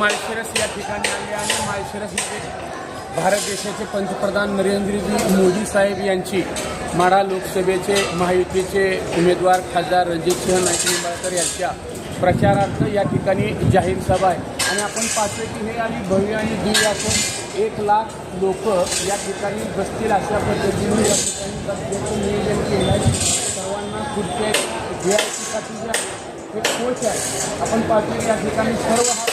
माळशिरस या ठिकाणी आले आणि माळशिरसमध्ये भारत देशाचे पंतप्रधान नरेंद्रजी मोदी साहेब यांची माढा लोकसभेचे महायुतीचे उमेदवार खासदार रणजितसिंह नाईक निंबाळकर यांच्या प्रचारार्थ या ठिकाणी जाहीर सभा आहे. आणि आपण पाहतोय की हे आणि भव्य आणि दिव्य असून एक लाख लोक या ठिकाणी बसतील अशा पद्धतीने या ठिकाणी नियोजन केलं आहे. सर्वांना खुर्च्या व्ही आय जे आहे हे कोच आहे. आपण पाहतोय की या ठिकाणी सर्व हा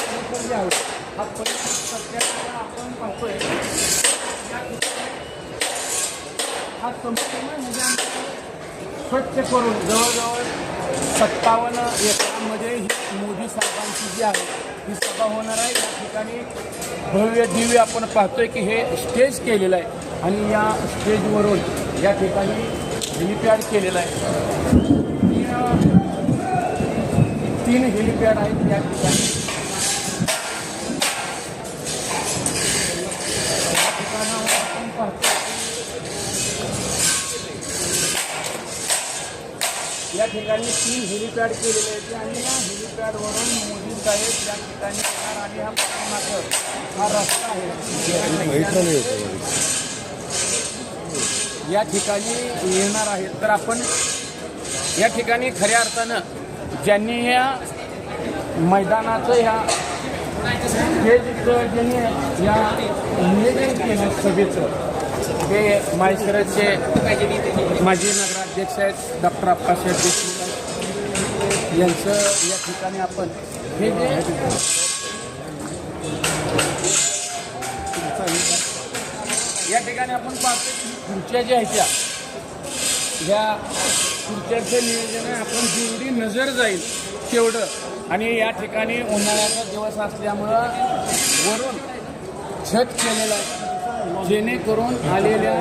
हा स्वच्छ करून जवळजवळ सत्तावन्न एकरांमध्ये ही मोदी साहेबांची जी आहे ही सभा होणार आहे. या ठिकाणी भव्य दिव्य आपण पाहतोय की हे स्टेज केलेलं आहे आणि या स्टेजवरून या ठिकाणी हेलिपॅड केलेलं आहे तीन तीन हेलिपॅड आहेत, या ठिकाणी ठिकाणी तीन हेलिपॅड केलेले आहेत आणि या हेलिपॅडवरून मोदी साहेब त्या ठिकाणी येणार आणि हा पाठीमागं हा रस्ता आहे. या ठिकाणी येणार आहेत. तर आपण या ठिकाणी खऱ्या अर्थानं ज्यांनी या मैदानाचं ह्या हे ज्यांनी या नियोजन केलं सभेचं ते माळशिरसचे माजी अध्यक्ष आहेत डॉक्टर अप्पासाहेब देशमुख यांचं या ठिकाणी आपण हे जे या ठिकाणी आपण पाहतो की खुर्च्या ज्या आहेत त्या ह्या खुर्च्याचं नियोजन आहे. आपण जेवढी नजर जाईल तेवढं. आणि या ठिकाणी उन्हाळ्याचा दिवस असल्यामुळं वरून छत केलेला आहे. जेणेकरून आलेल्या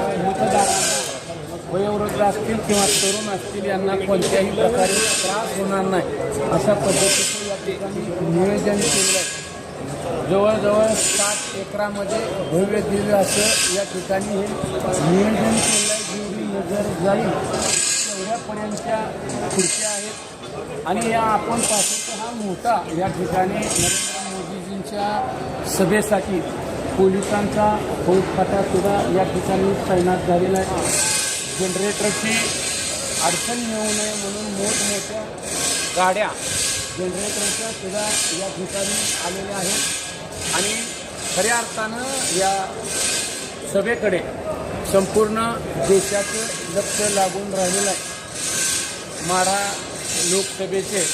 वयोवृद्ध असतील किंवा तरुण असतील यांना कोणत्याही प्रकारे त्रास होणार नाही. अशा पद्धतीचं या ठिकाणी नियोजन केलं आहे. जवळजवळ सात एकरामध्ये भव्य दिव्य असं या ठिकाणी हे नियोजन केलं आहे. जेवढी नजर जाईल तेवढ्यापर्यंतच्या खुर्च्या आहेत. आणि या आपण पाहतो हा मोठा या ठिकाणी नरेंद्र मोदीजींच्या सभेसाठी पोलिसांचा फौजफाटा सुद्धा या ठिकाणी तैनात झालेला आहे. जनरेटरची अडचण येऊ नये म्हणून मोठमोठ्या गाड्या जनरेटरच्या सुद्धा या ठिकाणी आलेल्या आहेत. आणि खऱ्या अर्थानं या सभेकडे संपूर्ण देशाचं लक्ष लागून राहिलेलं आहे. माढा लोकसभेचे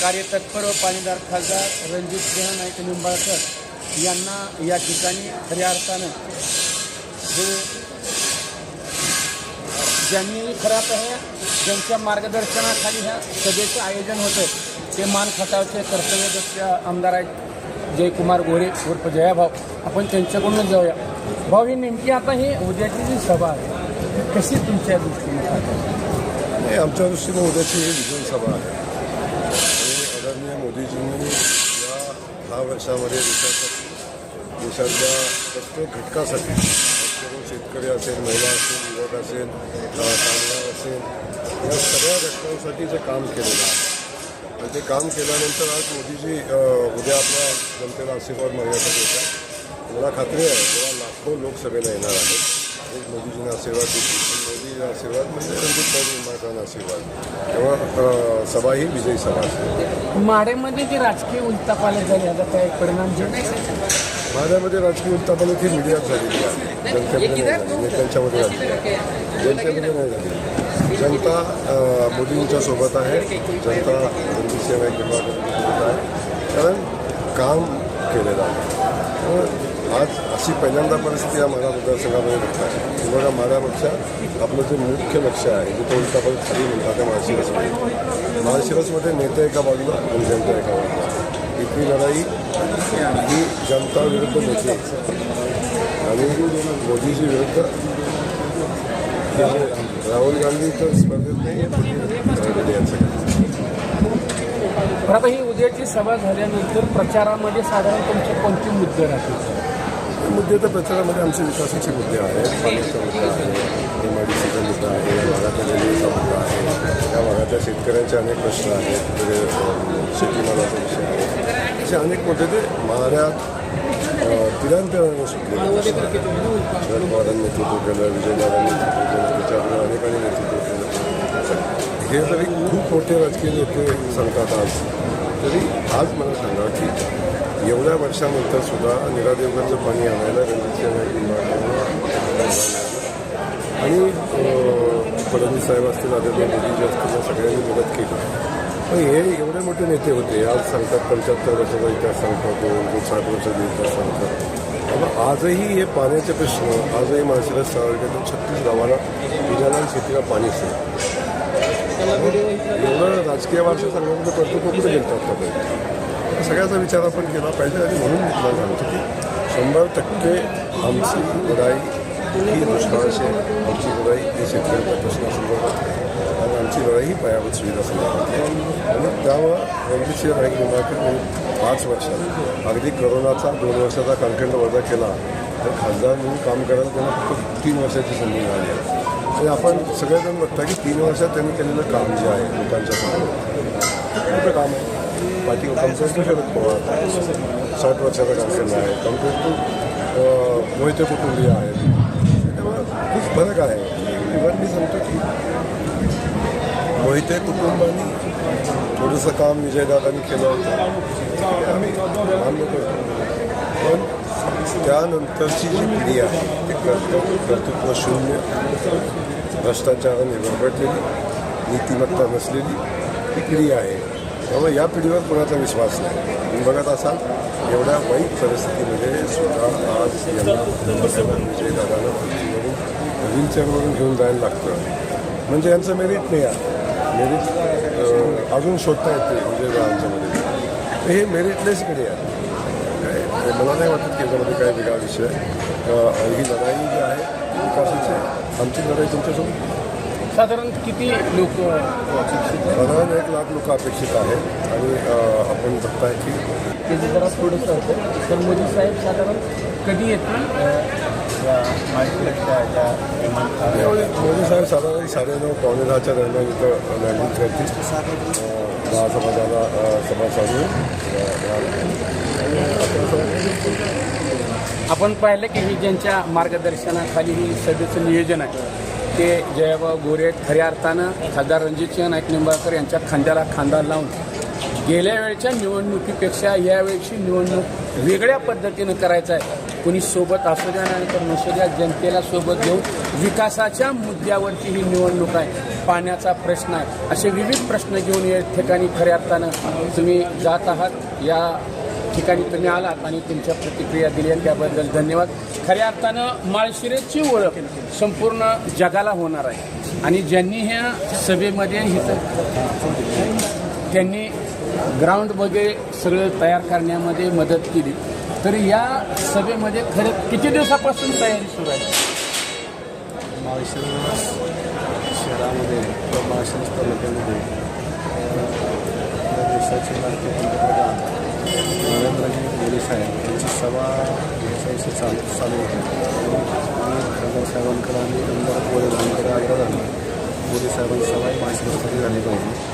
कार्यतत्पर व पाणीदार खासदार रणजित सिंह नाईक निंबाळकर यांना या ठिकाणी खऱ्या अर्थानं हे ज्यांनी खराब आहे ज्यांच्या मार्गदर्शनाखाली ह्या सभेचं आयोजन होतं ते मान खटावचे कर्तव्यदक्ष आमदार आहेत जयकुमार गोरे उर्फ़ जयाभाऊ आपण त्यांच्याकडूनच जाऊया। भाऊ, ही नेमकी आता ही उद्याची जी सभा आहे, कशी तुमच्या दृष्टीने आमच्या दृष्टीनं उद्याची ही विधानसभा आहे. आदरणीय मोदीजींनी या दहा वर्षामध्ये देशाच्या प्रत्येक घटकासाठी करून शेतकरी असेल महिला असेल युवक असेल कामगार असेल या सगळ्या घटकांसाठी जे काम केलेलं आहे. आणि ते काम केल्यानंतर आज मोदीजी उद्या आपल्या जनतेला आशीर्वाद मागण्यासाठी येतात मला खात्री आहे तेव्हा लाखो लोकसभेला येणार आहेत एक मोदीजींना आशीर्वाद देतील. पण मोदी आशीर्वाद म्हणजे रणजित भाऊ निंबाळकरांना आशीर्वाद. तेव्हा सभा ही विजयी सभा असेल. माढेमध्ये जी राजकीय उलटापालट झाली आता काय परिणाम माझ्यामध्ये राजकीय उत्तापन ही मीडियात झालेली आहे. जनतेमध्ये नाही नेत्यांच्यामध्ये जनतेमध्ये नाही झाली जनता मोदींच्या सोबत आहे. जनता मोदी सेवा किंवा आहे. कारण काम केलेलं आहे. आज अशी पहिल्यांदा परिस्थिती या माढा मतदारसंघामध्ये बघत आहे. की बघा माझ्यापेक्षा आपलं जे मुख्य लक्ष आहे जे कोणता आपण खाली म्हणतात त्या माळशिरसमध्ये. माळशिरसमध्ये नेते एका बाजूला आणि जनता एका बाजूला. इथली लढाई ही जनता विरुद्ध नेते. मोदीजी विरुद्ध राहुल गांधी तर स्पर्धेत नाही आता ही उद्याची सभा झाल्यानंतर प्रचारामध्ये साधारण तुमचे कोणते मुद्दे राहतील? मुद्दे तर प्रचारामध्ये आमचे विकासाचे मुद्दे आहेत. पाण्याचा मुद्दा आहे एम आय डी सीचा मुद्दा आहे भागातल्या जमिनीचा मुद्दा आहे. त्या भागातल्या शेतकऱ्यांचे अनेक प्रश्न आहेत. शेतीमालाचा विषय आहे. असे अनेक मुद्दे ते महाराज तिरांतराने शिकले शरद पवारांनी नेतृत्व केलं विजय नेतृत्व केलं त्याच्याबरोबर अनेकांनी नेतृत्व केलं हे जरी खूप मोठे राजकीय नेते सांगतात आज तरी आज मला सांगा की एवढ्या वर्षानंतर सुद्धा निरादेवकरचं पाणी आणायला आणि फडणवीस साहेब असतील आदरणीय मोदीजी असतील सगळ्यांनी मदत केली. हे एवढे मोठे नेते होते आज सांगतात पंच्याहत्तर वर्षाचा इतिहास सांगतात दोन साठ वर्षाचा इतिहास सांगतात. आजही हे पाण्याचे प्रश्न आजही माणसाला तालुक्यातील छत्तीस गावाला पिण्याला आणि शेतीला पाणी एवढं राजकीय वारसा सांगण्यामध्ये कर्तृत्व कुठे गेलं आतापर्यंत? सगळ्याचा विचार आपण केला पाहिजे आणि म्हणून मी सांगतो की शंभर टक्के आमची लढाई ही दुष्काळाशी आमची लढाई ही शेतकऱ्यांच्या प्रश्नासंदर्भात आहे. आणि आमची लढाई ही पायाभूत सुविधा संदर्भात आहे. आणि त्यामुळं रणजितसिंह पाच वर्षात अगदी करोनाचा दोन वर्षाचा कालखंड वजा केला तर खासदार म्हणून काम करायला त्यांना फक्त तीन वर्षाची संधी मिळाली आहे आणि आपण सगळेजण बघता की तीन वर्षात त्यांनी केलेलं काम जे आहे लोकांच्या समोर काम बाकी कंपेअर शरद पवार साठ वर्षाचा कार्यक्रम आहे कंपेअर टू मोहिते कुटुंबीय आहेत त्यामुळे खूप फरक आहे इव्हन मी सांगतो की मोहिते कुटुंबानी थोडंसं काम विजयदादांनी केलं होतं। आम्ही मान्य करतो पण त्यानंतरची जी पिढी आहे ती कर्तव्य कर्तृत्व शून्य भ्रष्टाचाराने भरभटलेली नीतिमत्ता नसलेली ती पिढी आहे त्यामुळे या पिढीवर कोणाचा विश्वास नाही। तुम्ही बघत असाल एवढ्या वाईट परिस्थितीमध्ये सुद्धा आज यांना विजयदादांना पृथ्वीवरून व्हीलचेअरवरून घेऊन जायला लागतं म्हणजे यांचं मेरिट नाही आहे मेरिट अजून शोधता येते विजयदादांच्यामध्ये हे मेरिटलेस पिढी आहे. काय मला नाही वाटत की याच्यामध्ये काय वेगळा विषय ही लढाई जी आहे विकासाची. आमची लढाई तुमच्यासोबत? साधारण किती लोक? साधारण एक लाख लोक अपेक्षित आहेत. आणि आपण बघताय की जरा थोडंसं होतं. तर मोदी साहेब साधारण कधी येतील? या माळशिरसच्या ज्या मोदी साहेब साधारण साडेनऊ पावणे दहाच्या दरम्यान इथं लँडिंग करतील दहा समाजाला सभा साधून आपण पाहिलं की ही ज्यांच्या मार्गदर्शनाखाली ही सभेचं नियोजन आहे ते जयभाऊ गोरे खऱ्या अर्थानं खासदार रणजितसिंह नाईक निंबाळकर यांच्या खांद्याला खांदा लावून गेल्या वेळच्या निवडणुकीपेक्षा यावेळची निवडणूक वेगळ्या पद्धतीनं करायचं आहे. कोणी सोबत असू द्या नाही तर नसू द्या जनतेला सोबत घेऊन विकासाच्या मुद्द्यावरची ही निवडणूक आहे. पाण्याचा प्रश्न आहे. असे विविध प्रश्न घेऊन या ठिकाणी खऱ्या अर्थानं तुम्ही जात आहात. या ठिकाणी तुम्ही आलात आणि तुमच्या प्रतिक्रिया दिल्या त्याबद्दल धन्यवाद. खऱ्या अर्थानं माळशिरेची ओळख संपूर्ण जगाला होणार आहे. आणि ज्यांनी ह्या सभेमध्ये इथं त्यांनी ग्राउंड वगैरे सगळं तयार करण्यामध्ये मदत केली. तर या सभेमध्ये खरं किती दिवसापासून तयारी सुरू आहे? माळशिरस शहरामध्ये किंवा माळशिरस तालुक्यामध्ये देशाचे लाडके पंतप्रधान नरेंद्रजी मोदी साहेब यांची सभा घ्यायची चालू चालू होती. आणि खासदार साहेबांकडे आणि आमदार पोलीस आग्रह झाला. मोदी साहेबांची सभा ही माळशिरसमध्ये झाली पाहिजे.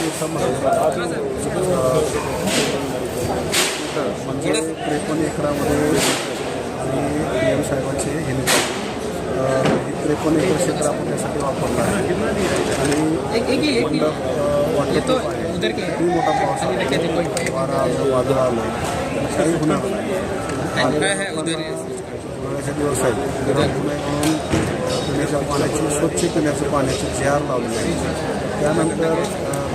दिवसामध्ये म्हणजे त्रेपन्न एकरामध्ये आणि डी एम साहेबांचे हे त्रेपन्न एकर क्षेत्र आपण त्यासाठी वापरलं आहे आणि मंडप अ, आहे किती मोठा पाऊस वारा आलं वादळ आलं काही होणार नाही दिवस आहेत म्हणून पिण्याच्या पाण्याची स्वच्छ पिण्याचं पाण्याचे जार लावले त्यानंतर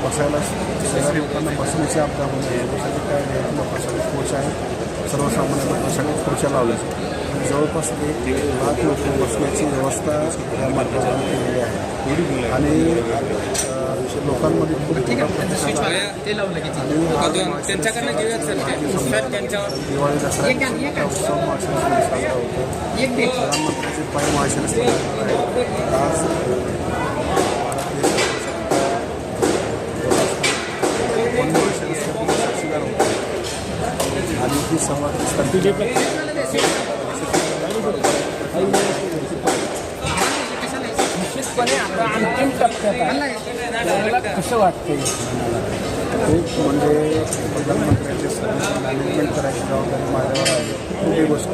बसायला सगळ्या लोकांना बसण्याची होऊ नये यासाठी काय आहे लोकांसाठी खुर्च आहे. सर्वसामान्य लोकांसाठी खुर्च्या लावल्या. जवळपास एक लाख लोक बसण्याची व्यवस्था या मार्गावर केलेली आहे. आणि लोकांमध्ये खूप. ते ते दिवाळी दसरा उत्सव महाशिवरात्री साजरा होतो. प्रधानमंत्र्यांचे पाय महाशिवरात्री आज ही संवाद निश्चितपणे आता अंतिम टप्प्यात आहे. आपल्याला कसं वाटतंय? एक म्हणजे प्रधानमंत्र्यांचे मॅनेजमेंट करायची जबाबदारी माझ्यावर आहे. मोठी गोष्ट.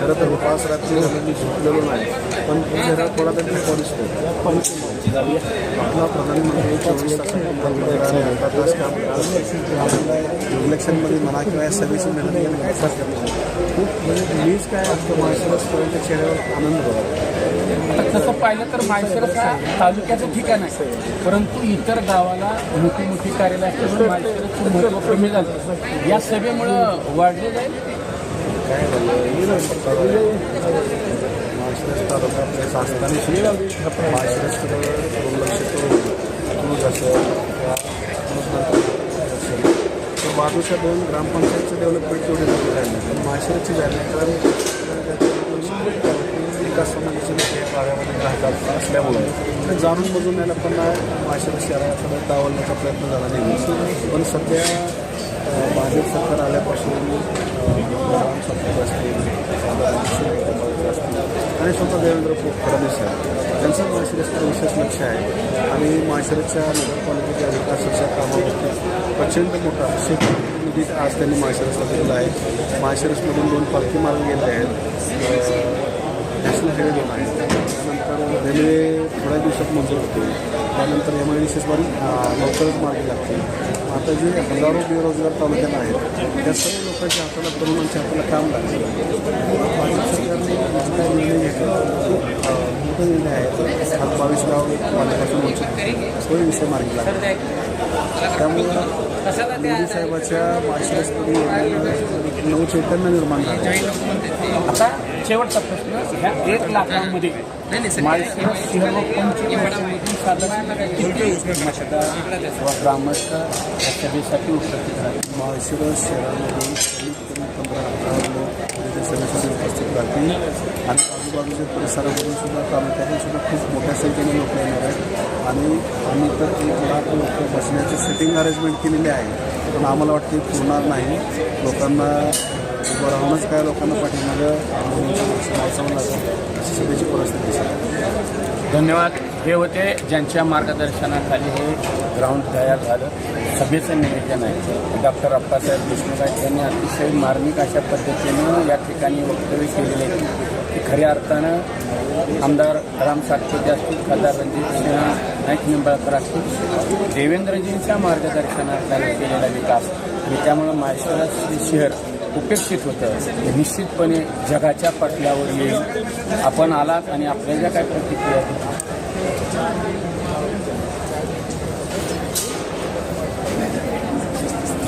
खरं तर उपास रात्री मी झोपलेलो नाही. पण चेहरा थोडा तरी पण आपला प्रधानमंत्री चोवीस. इलेक्शनमध्ये म्हणा किंवा या सभेची मेहनत खूप म्हणजे मीच काय असतो चेहऱ्यावर आनंद बघा आता तसं पाहिलं तर माळशिरस हा तालुक्याचं ठिकाण आहे. परंतु इतर गावाला मोठी मोठी कार्यालय असल्यामुळे माळशिरसचं महत्त्व कमी झालं. या सभेमुळं वाढले जाईल? काय झालं? माळशिरस तालुका आपल्या शासनाने माळशिरसकडे दुर्लक्ष करून असेल तर बाजूच्या दोन ग्रामपंचायतचं डेव्हलपमेंट तेवढे झालेलं आहे पण माळशिरसची झाली विकास संबंधीचे राहतात असल्यामुळे जाणून बजून यायला पण माळशिरस शहराकडे डावलण्याचा प्रयत्न झाला नाही. पण सध्या भाजप सरकार आल्यापासून राम सत्तार असतील असतील आणि स्वतः देवेंद्र फडणवीस आहे त्यांचं माळशिरसकडे विशेष लक्ष आहे. आणि माळशिरसच्या नगरपालिकेच्या विकासाच्या कामावरती प्रचंड मोठा शेती निधी आज त्यांनी माळशिरसला दिलेला आहे. माळशिरसमधून दोन पालखी मार्ग गेले आहेत. नॅशनल हायवे दोन आहे त्यानंतर रेल्वे थोड्या दिवसात मंजूर होते त्यानंतर एम आय डी सीद्वारे लवकरच मार्गी लागते. आता जे हजारो बेरोजगार तालुक्यात आहेत त्या सर्व लोकांच्या हाताला तरुणांच्या हाताला काम लागतं. भाजप सरकारने काय निर्णय घेतला खूप मोठा निर्णय आहे आज बावीस गाव पाण्यापासून वंचित सोयी विषय मार्गी लागतात त्यामुळं मोदी साहेबाच्या येण्यानं नऊ चैतन्य निर्माण झालं. आता शेवटचा प्रश्न ह्या एक लाखामध्ये माळशिरस साधारण ग्रामस्थ या सभेसाठी उपस्थित राहतील. माळशिरस शहरामधून कमीत कमी पंधरा हजार सभेसाठी उपस्थित राहतील. आणि आजूबाजूच्या परिसरामधून सुद्धा तालुक्यातून सुद्धा खूप मोठ्या संख्येने लोक येणार आहेत. आणि आम्ही तर एक लाख लोक बसण्याची सिटिंग अरेंजमेंट केलेली आहे. पण आम्हाला वाटते पुरणार होणार नाही. लोकांना उभं राहूनच काय लोकांना पाठीमागं अशी सभेची परिस्थिती धन्यवाद. हे होते ज्यांच्या मार्गदर्शनाखाली हे ग्राउंड तयार झालं. सभेचं निवेदन आहे. डॉक्टर अप्पासाहेब देशमुख यांनी अतिशय मार्मिक अशा पद्धतीनं या ठिकाणी वक्तव्य केलेले आहे की खऱ्या अर्थानं आमदार राम सातपुते असतील खासदार रणजित सिंह नाईक निंबाळकर असतील देवेंद्रजींच्या मार्गदर्शनाखाली केलेला विकास आणि त्यामुळं माळशिरस शहर उपेक्षित होतं. हे निश्चितपणे जगाच्या पटल्यावर येईल. आपण आलात आणि आपल्या ज्या काय प्रतिक्रिया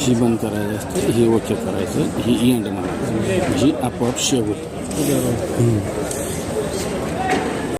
ही बंद करायचं असते हे ओके करायचं ही एंड म्हणायचं. ही आपोआप शेव होते